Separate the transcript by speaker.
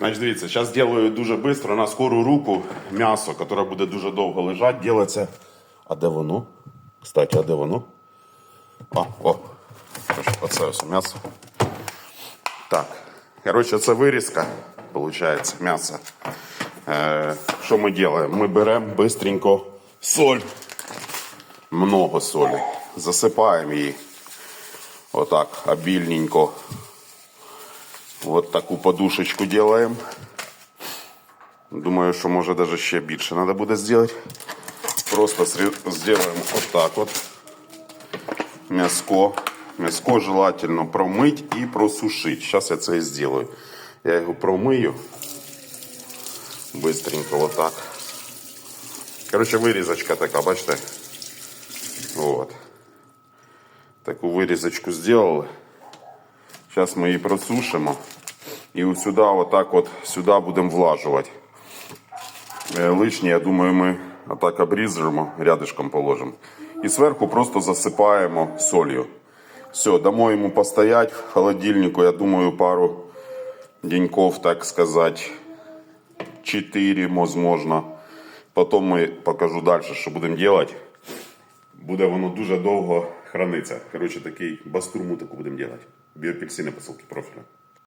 Speaker 1: Значить, дивіться, зараз роблю дуже швидко на скору руку м'ясо, яке буде дуже довго лежати, ділиться. А де воно? Кстати, а де воно? А, о, оце ось м'ясо. Так. Коротше, це вирізка, виходить, м'ясо. Е, що ми робимо? Ми беремо бистренько соль, много солі, засипаємо її. Отак, обільненько. Вот таку подушечку делаем. Думаю, що може даже ще більше треба буде зробити. Просто срі- зробимо отак от. М'яско. М'яско желательно промить і просушити. Зараз я це і зроблю. Я його промию. Быстренько вот так. Короче, вирізочка така, бачите? Вот. Таку вирізочку зробили. Зараз ми її просушимо. І от сюди, отак от, сюди будемо влажувати. Е, Лишнє, я думаю, ми отак обріжемо, рядышком положимо. І зверху просто засипаємо солью. Все, дамо йому постоять в холодильнику, я думаю, пару деньков, так сказать, 4, возможно. Потім ми покажу далі, що будемо робити. Буде воно дуже довго храниться. Коротше, такий бастурму таку будемо робити. Біоапельсини посилки профілю.